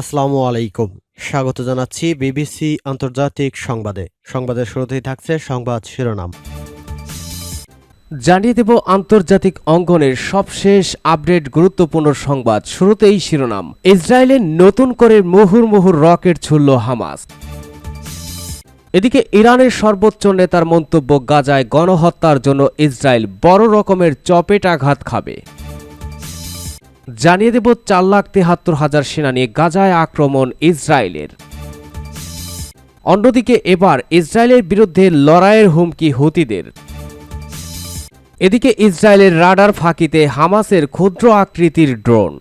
আসসালামু আলাইকুম। স্বাগত জানাচ্ছি বিবিসি আন্তর্জাতিক সংবাদে। সংবাদের শুরুতেই থাকছে সংবাদ শিরোনাম। জানিয়ে দেব আন্তর্জাতিক অঙ্গনের সবশেষ আপডেট গুরুত্বপূর্ণ সংবাদ। শুরুতেই শিরোনাম। ইসরায়েলের নতুন করে মুহুর মুহুর রকেট ছুড়ল হামাস। এদিকে ইরানের সর্বোচ্চ নেতার মন্তব্য, গাজায় গণহত্যার জন্য ইসরায়েল বড় রকমের চপেটাঘাত খাবে। জানিয়ে দেব চার লাখ তেহাত্তর হাজার সেনা নিয়ে গাজায় আক্রমণ ইসরায়েলের। অন্যদিকে এবার ইসরায়েলের বিরুদ্ধে লড়াইয়ের হুমকি হুতিদের। এদিকে ইসরায়েলের রাডার ফাঁকিতে হামাসের ক্ষুদ্র আকৃতির ড্রোন।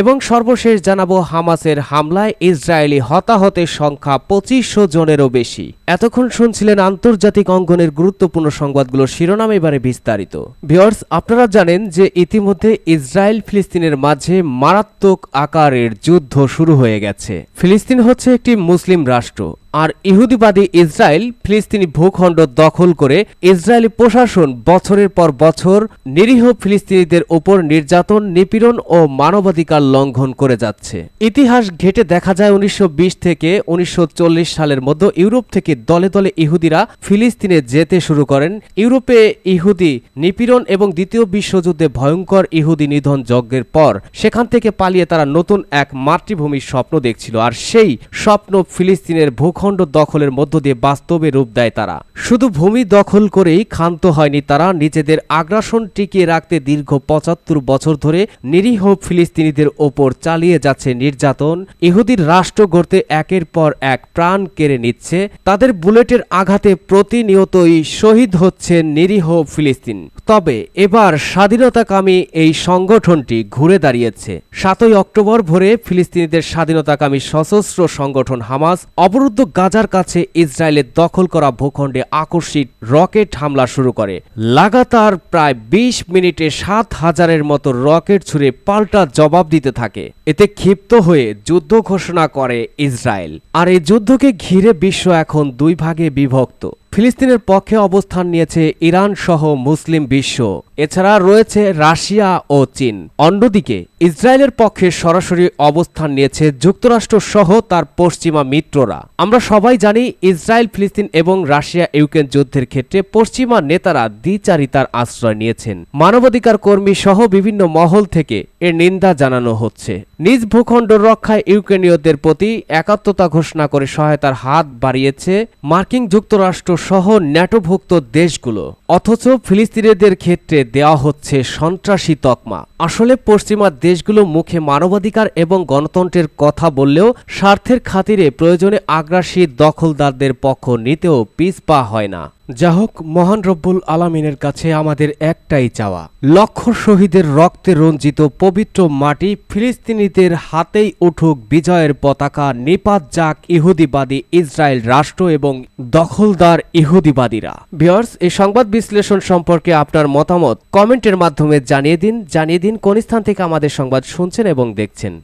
এবং সর্বশেষ জানাব হামাসের হামলায় ইসরায়েলি হতাহতের সংখ্যা পঁচিশশো জনেরও বেশি। এতক্ষণ শুনছিলেন আন্তর্জাতিক অঙ্গনের গুরুত্বপূর্ণ সংবাদগুলোর শিরোনাম এবারে বিস্তারিত। ভিওর্স আপনারা জানেন যে ইতিমধ্যে ইসরায়েল ফিলিস্তিনের মাঝে মারাত্মক আকারের যুদ্ধ শুরু হয়ে গেছে। ফিলিস্তিন হচ্ছে একটি মুসলিম রাষ্ট্র, আর ইহুদিবাদী ইসরায়েল ফিলিস্তিনি ভূখণ্ড দখল করে ইসরায়েলি প্রশাসন বছরের পর বছর নিরীহ ফিলিস্তিনিদের ওপর নির্যাতন, নিপীড়ন ও মানবাধিকার লঙ্ঘন করে যাচ্ছে। ইতিহাস ঘেটে দেখা যায় উনিশশো থেকে উনিশশো সালের মধ্যে ইউরোপ থেকে দলে দলে ইহুদিরা ফিলিস্তিনে যেতে শুরু করেন। ইউরোপে ইহুদি নিপীড়ন এবং দ্বিতীয় বিশ্বযুদ্ধে ভয়ঙ্কর ইহুদি নিধন যজ্ঞের পর সেখান থেকে পালিয়ে তারা নতুন এক মাতৃভূমির স্বপ্ন দেখছিল আর সেই স্বপ্ন ফিলিস্তিনের ভূখণ্ড দখলের মধ্য দিয়ে বাস্তবে রূপ দেয় তারা। শুধু ভূমি দখল করেই ক্ষান্ত হয়নি তারা, নিজেদের আগ্রাসন টিকিয়ে রাখতে দীর্ঘ পঁচাত্তর বছর ধরে নিরীহ ফিলিস্তিনিদের ওপর চালিয়ে যাচ্ছে নির্যাতন। ইহুদির রাষ্ট্র গড়তে একের পর এক প্রাণ কেড়ে নিচ্ছে। তাদের বুলেটের আঘাতে প্রতিনিয়তই শহীদ হচ্ছে নিরীহ ফিলিস্তিন। তবে এবার স্বাধীনতাকামী এই সংগঠনটি ঘুরে দাঁড়িয়েছে। সাতই অক্টোবর ভোরে ফিলিস্তিনিদের স্বাধীনতাকামী সশস্ত্র সংগঠন হামাস অবরুদ্ধ গাজার কাছে ইসরায়েলের দখল করা ভূখণ্ডে আকস্মিক রকেট হামলা শুরু করে। লাগাতার প্রায় ২০ মিনিটে সাত হাজারের মতো রকেট ছুড়ে পাল্টা জবাব দিতে থাকে। এতে ক্ষিপ্ত হয়ে যুদ্ধ ঘোষণা করে ইসরায়েল। আর এই যুদ্ধকে ঘিরে বিশ্ব এখন দুই ভাগে বিভক্ত। ফিলিস্তিনের পক্ষে অবস্থান নিয়েছে ইরান সহ মুসলিম বিশ্ব। এছাড়া রয়েছে রাশিয়া ও চীন। অন্যদিকে, ইসরায়েলের পক্ষে সরাসরি অবস্থান নিয়েছে যুক্তরাষ্ট্র সহ তার পশ্চিমা মিত্ররা। আমরা সবাই জানি ইসরায়েল, ফিলিস্তিন এবং রাশিয়া ইউক্রেন যুদ্ধের ক্ষেত্রে পশ্চিমা নেতারা দ্বিচারিতার আশ্রয় নিয়েছেন। মানবাধিকার কর্মী সহ বিভিন্ন মহল থেকে এর নিন্দা জানানো হচ্ছে। নিজ ভূখণ্ড রক্ষায় ইউক্রেনীয়দের প্রতি একাত্মতা ঘোষণা করে সহায়তার হাত বাড়িয়েছে মার্কিন যুক্তরাষ্ট্র সহ ন্যাটোভুক্ত দেশগুলো, অথচ ফিলিস্তিনিদের ক্ষেত্রে দেওয়া হচ্ছে সন্ত্রাসী তকমা। আসলে পশ্চিমা দেশগুলো মুখে মানবাধিকার এবং গণতন্ত্রের কথা বললেও স্বার্থের খাতিরে প্রয়োজনে আগ্রাসী দখলদারদের পক্ষ নিতেও পিছপা হয় না। যা হোক মহান রব্বুল আলামিনের কাছে আমাদের একটাই চাওয়া, লক্ষ শহীদের রক্তে রঞ্জিত পবিত্র মাটি ফিলিস্তিনিদের হাতেই উঠুক বিজয়ের পতাকা, নিপাত যাক ইহুদিবাদী ইসরায়েল রাষ্ট্র এবং দখলদার ইহুদিবাদীরা। ভিওর্স এই সংবাদ বিশ্লেষণ সম্পর্কে আপনার মতামত কমেন্টের মাধ্যমে জানিয়ে দিন জানিয়ে দিন কোন স্থান থেকে আমাদের সংবাদ শুনছেন এবং দেখছেন।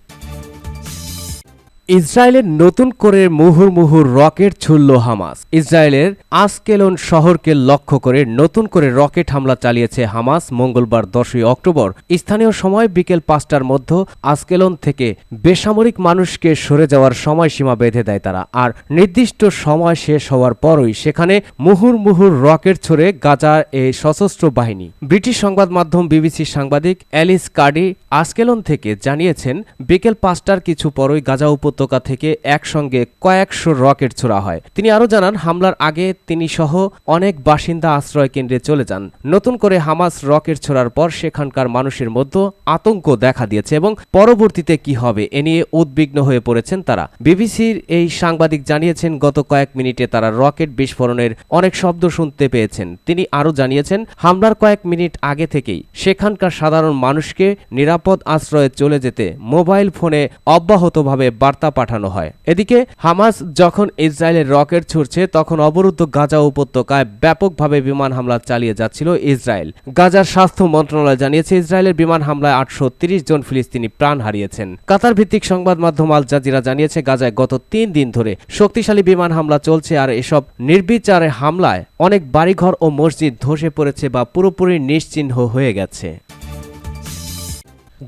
ইসরায়েলের নতুন করে মুহুর্মুহুর রকেট ছুড়ল হামাস। ইসরায়েলের আসকেলন শহরকে লক্ষ্য করে নতুন করে রকেট হামলা চালিয়েছে হামাস মঙ্গলবার দশই অক্টোবর। স্থানীয় সময় বিকেল পাঁচটার মধ্যে আসকেলন থেকে বেসামরিক মানুষকে সরে যাওয়ার সময়সীমা বেঁধে দেয় তারা। আর নির্দিষ্ট সময় শেষ হওয়ার পরই সেখানে মুহুর্মুহুর রকেট ছড়ে গাজার এই সশস্ত্র বাহিনী। ব্রিটিশ সংবাদ মাধ্যম বিবিসির সাংবাদিক অ্যালিস কার্ডি আসকেলন থেকে জানিয়েছেন, বিকেল পাঁচটার কিছু পরই গাজা উপত্যকা থেকে একসঙ্গে কয়েকশো রকেট ছোড়া হয়। তিনি আরও জানান, হামলার আগে তিনি সহ অনেক বাসিন্দা আশ্রয় কেন্দ্রে চলে যান। নতুন করে হামাস রকেট ছোড়ার পর সেখানকার মানুষের মধ্যে আতঙ্ক দেখা দিয়েছে এবং পরবর্তীতে কি হবে এ নিয়ে উদ্বিগ্ন হয়ে পড়েছেন তারা। বিবিসির এই সাংবাদিক জানিয়েছেন, গত কয়েক মিনিটে তারা রকেট বিস্ফোরণের অনেক শব্দ শুনতে পেয়েছেন। তিনি আরও জানিয়েছেন, হামলার কয়েক মিনিট আগে থেকেই সেখানকার সাধারণ মানুষকে নিরাপদ আশ্রয়ে চলে যেতে মোবাইল ফোনে অব্যাহতভাবে বার্তা পাঠানো হয়। এদিকে, হামাস যখন ইসরায়েলের রকেট ছুড়ছে, তখন অবরুদ্ধ গাজা উপত্যকায় ব্যাপকভাবে বিমান হামলা চালিয়ে যাচ্ছিল ইসরায়েল। গাজার স্বাস্থ্য মন্ত্রণালয় জানিয়েছে, ইসরায়েলের বিমান হামলায় আটশো জন ফিলিস্তিনি প্রাণ হারিয়েছেন। কাতার ভিত্তিক সংবাদ মাধ্যম আল জাজিরা জানিয়েছে, গাজায় গত তিন দিন ধরে শক্তিশালী বিমান হামলা চলছে আর এসব নির্বিচারে হামলায় অনেক বাড়িঘর ও মসজিদ ধসে পড়েছে বা পুরোপুরি নিশ্চিহ্ন হয়ে গেছে।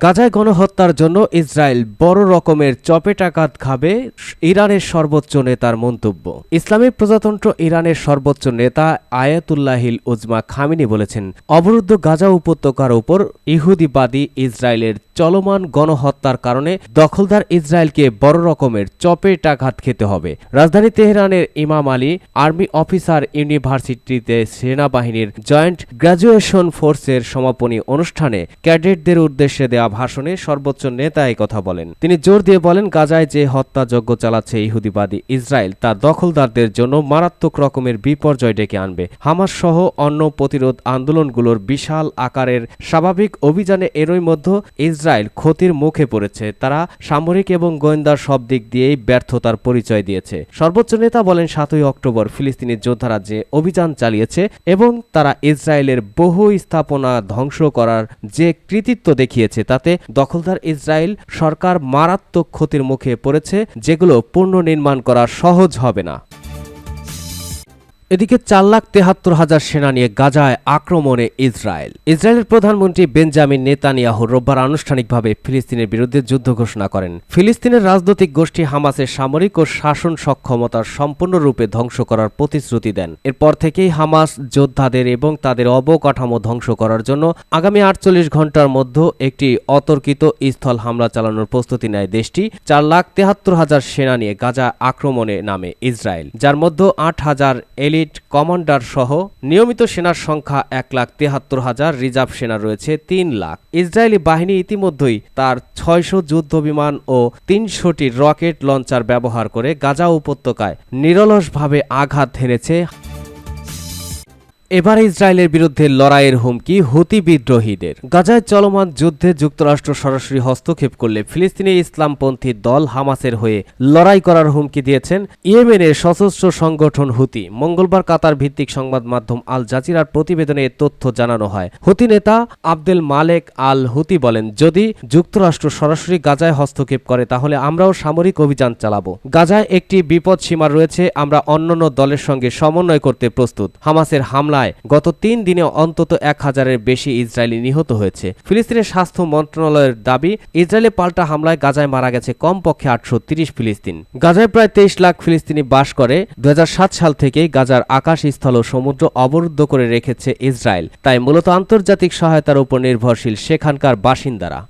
গাজায় গণহত্যার জন্য ইসরায়েল বড় রকমের চপেটাঘাত খাবে ইরানের সর্বোচ্চ নেতার মন্তব্য। ইসলামিক প্রজাতন্ত্র ইরানের সর্বোচ্চ নেতা আয়াতুল্লাহিল উজমা খামিনি বলেছেন, অবরুদ্ধ গাজা উপত্যকার উপর ইহুদিবাদী ইসরায়েলের চলমান গণহত্যার কারণে দখলদার ইসরায়েলকে বড় রকমের চপেটাঘাত খেতে হবে। রাজধানী তেহরানের ইমাম আলী আর্মি অফিসার ইউনিভার্সিটিতে সেনাবাহিনীর জয়েন্ট গ্র্যাজুয়েশন ফোর্সের সমাপনী অনুষ্ঠানে ক্যাডেটদের উদ্দেশ্যে দেওয়া ভাষণে সর্বোচ্চ নেতা কথা বলেন। তিনি জোর দিয়ে বলেন, গাজায় যে হত্যাযজ্ঞ চালাচ্ছে ইহুদিবাদী ইসরায়েল, তা দখলদারদের জন্য মারাত্মক রকমের বিপর্যয় ডেকে আনবে। হামাস সহ অন্য প্রতিরোধ আন্দোলনগুলোর বিশাল আকারের স্বাভাবিক অভিযানে এরই মধ্যে ইসরায়েল ক্ষতির মুখে পড়েছে। তারা সামরিক এবং গোয়েন্দার সব দিক দিয়েই ব্যর্থতার পরিচয় দিয়েছে। সর্বোচ্চ নেতা বলেন, সাতই অক্টোবর ফিলিস্তিনি যোদ্ধারা যে অভিযান চালিয়েছে এবং তারা ইসরায়েলের বহু স্থাপনা ধ্বংস করার যে কৃতিত্ব দেখিয়েছে, তাতে দখলদার ইসরায়েল সরকার মারাত্মক ক্ষতির মুখে পড়েছে, যেগুলো পুনর্নির্মাণ করা সহজ হবে না। এদিকে চার লাখ তেহাত্তর হাজার সেনা নিয়ে গাজায় আক্রমণে ইসরায়েল। ইসরায়েলের প্রধানমন্ত্রী বেঞ্জামিন নেতানিয়াহু রোববার আনুষ্ঠানিকভাবে ফিলিস্তিনের বিরুদ্ধে যুদ্ধ ঘোষণা করেন। ফিলিস্তিনের রাজনৈতিক গোষ্ঠী হামাসের সামরিক ও শাসন সক্ষমতার সম্পূর্ণরূপে ধ্বংস করার প্রতিশ্রুতি দেন। এরপর থেকেই হামাস যোদ্ধাদের এবং তাদের অবকাঠামো ধ্বংস করার জন্য আগামী আটচল্লিশ ঘণ্টার মধ্যে একটি অতর্কিত স্থল হামলা চালানোর প্রস্তুতি নেয় দেশটি। চার লাখ তেহাত্তর হাজার সেনা নিয়ে গাজা আক্রমণে নামে ইসরায়েল, যার মধ্যে আট হাজার এলিট কমান্ডার সহ নিয়মিত সেনার সংখ্যা এক লাখ তেহাত্তর হাজার, রিজার্ভ সেনা রয়েছে তিন লাখ। ইসরায়েলি বাহিনী ইতিমধ্যেই তার ছয়শো যুদ্ধ বিমান ও তিনশোটি রকেট লঞ্চার ব্যবহার করে গাজা উপত্যকায় নিরলসভাবে আঘাত হেনেছে। এবার ইসরায়েলের বিরুদ্ধে লড়াইয়ের হুমকি হুতি বিদ্রোহীদের। গাজায় চলমান যুদ্ধে যুক্তরাষ্ট্র সরাসরি হস্তক্ষেপ করলে ফিলিস্তিনি ইসলামপন্থী দল হামাসের হয়ে লড়াই করার হুমকি দিয়েছেন ইয়েমেনের সশস্ত্র সংগঠন হুতি। মঙ্গলবার কাতার ভিত্তিক সংবাদ মাধ্যম আল জাজিরার প্রতিবেদনে তথ্য জানানো হয়। হুতি নেতা আবদেল মালেক আল হুতি বলেন, যদি যুক্তরাষ্ট্র সরাসরি গাজায় হস্তক্ষেপ করে, তাহলে আমরাও সামরিক অভিযান চালাবো। গাজায় একটি বিপদ সীমা রয়েছে, আমরা অন্যান্য দলের সঙ্গে সমন্বয় করতে প্রস্তুত। হামাসের হামলায় গত তিন দিনে অন্তত এক হাজারের বেশি ইসরায়েলি নিহত হয়েছে। ফিলিস্তিনের স্বাস্থ্য মন্ত্রণালয়ের দাবি, ইসরায়েলে পাল্টা হামলায় গাজায় মারা গেছে কমপক্ষে আটশো ফিলিস্তিন। গাজায় প্রায় তেইশ লাখ ফিলিস্তিনি বাস করে। দু হাজার সাত সাল থেকেই গাজার আকাশ স্থল ও সমুদ্র অবরুদ্ধ করে রেখেছে ইসরায়েল। তাই মূলত আন্তর্জাতিক সহায়তার উপর নির্ভরশীল সেখানকার বাসিন্দারা।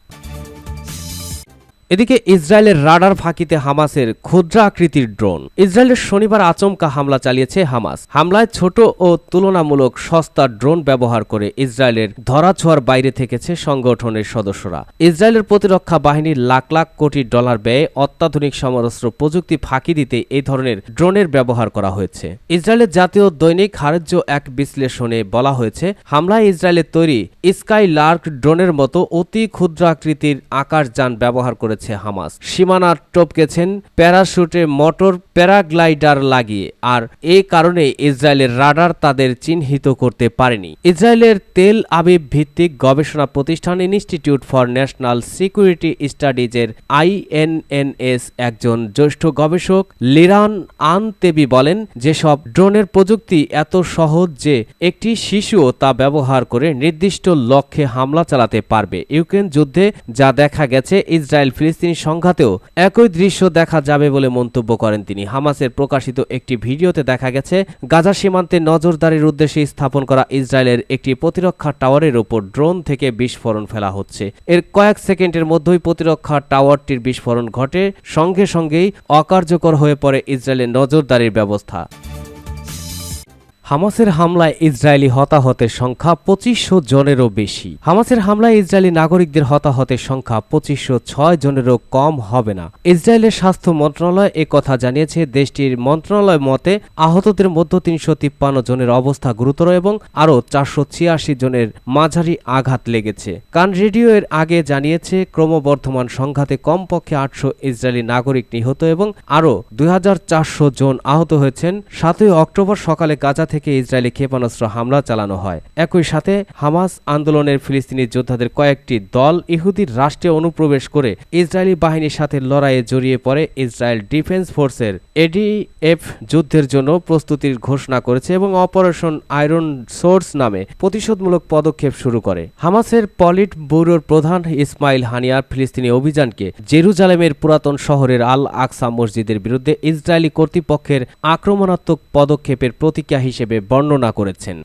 এদিকে ইসরায়েলের রাডার ফাঁকিতে হামাসের ক্ষুদ্র আকৃতির ড্রোন। ইসরায়েলের শনিবার আচমকা হামলা চালিয়েছে হামাস। হামলায় ছোট ও তুলনামূলক সস্তা ড্রোন ব্যবহার করে ইসরায়েলের ধরাছোঁয়ার বাইরে থেকেছে সংগঠনের সদস্যরা। ইসরায়েলের প্রতিরক্ষা বাহিনীর লাখ লাখ কোটি ডলার ব্যয়ে অত্যাধুনিক সমরাস্ত্র প্রযুক্তি ফাঁকি দিতে এই ধরনের ড্রোনের ব্যবহার করা হয়েছে। ইসরায়েলের জাতীয় দৈনিক হারেজ্য এক বিশ্লেষণে বলা হয়েছে, হামলায় ইসরায়েলের তৈরি স্কাই লার্ক ড্রোনের মতো অতি ক্ষুদ্র আকৃতির আকাশযান ব্যবহার করেছে হামাস। সীমানা টপকেছেন প্যারাশুটে মোটর প্যারাগ্লাইডার লাগিয়ে। আর এ কারণে ইসরায়েলের রাডার তাদের চিহ্নিত করতে পারেনি। ইসরায়েলের তেল আবিব ভিত্তিক গবেষণা প্রতিষ্ঠান ইনস্টিটিউট ফর ন্যাশনাল সিকিউরিটি স্টাডিজের আইএনএনএস একজন জ্যেষ্ঠ গবেষক লিরান আন তেবি বলেন, যেসব ড্রোনের প্রযুক্তি এত সহজ যে একটি শিশুও তা ব্যবহার করে নির্দিষ্ট লক্ষ্যে হামলা চালাতে পারবে। ইউক্রেন যুদ্ধে যা দেখা গেছে, ইসরায়েল ফিলিস্তিনি সংঘাতেও একই দৃশ্য দেখা যাবে বলে মন্তব্য করেন তিনি। হামাসের প্রকাশিত একটি ভিডিওতে দেখা গেছে, গাজা সীমান্তে নজরদারির উদ্দেশ্যে স্থাপন করা ইসরায়েলের একটি প্রতিরক্ষা টাওয়ারের ওপর ড্রোন থেকে বিস্ফোরণ ফেলা হচ্ছে। এর কয়েক সেকেন্ডের মধ্যেই প্রতিরক্ষা টাওয়ারটির বিস্ফোরণ ঘটে, সঙ্গে সঙ্গেই অকার্যকর হয়ে পড়ে ইসরায়েলের নজরদারির ব্যবস্থা। হামাসের হামলায় ইসরায়েলি হতাহতের সংখ্যা পঁচিশশো জনেরও বেশি। হামাসের হামলায় ইসরায়েলি নাগরিকদের হতাহতের সংখ্যা পঁচিশশো ছয় জনেরও কম হবে না। ইসরায়েলের স্বাস্থ্য মন্ত্রণালয় এ কথা জানিয়েছে, দেশটির মন্ত্রণালয় মতে আহতদের মধ্যে তিনশো তিপ্পান্ন জনের অবস্থা গুরুতর এবং আরও চারশো ছিয়াশি জনের মাঝারি আঘাত লেগেছে। কান রেডিও এর আগে জানিয়েছে, ক্রমবর্ধমান সংঘাতে কমপক্ষে আটশো ইসরায়েলি নাগরিক নিহত এবং আরও দুই হাজার চারশো জন আহত হয়েছেন। সাতই অক্টোবর সকালে গাজা থেকে থেকে ইসরায়েলি ক্ষেপণাস্ত্র হামলা চালানো হয়। একই সাথে হামাস আন্দোলনের ফিলিস্তিনি যোদ্ধাদের কয়েকটি দল ইহুদির রাষ্ট্রে অনুপ্রবেশ করে ইসরায়েলি বাহিনীর সাথে লড়াইয়ে জড়িয়ে পড়ে ইসরায়েল ডিফেন্স ফোর্সের এডিএফ যুদ্ধের জন্য প্রস্তুতির ঘোষণা করেছে এবং অপারেশন আয়রন সোর্স নামে প্রতিশোধমূলক পদক্ষেপ শুরু করে। হামাসের পলিট ব্যুরোর প্রধান ইসমাইল হানিয়ার ফিলিস্তিনি অভিযানকে জেরুজালেমের পুরাতন শহরের আল আকসা মসজিদের বিরুদ্ধে ইসরায়েলি কর্তৃপক্ষের আক্রমণাত্মক পদক্ষেপের প্রতিক্রিয়া হিসেবে বর্ণনা করেছেন।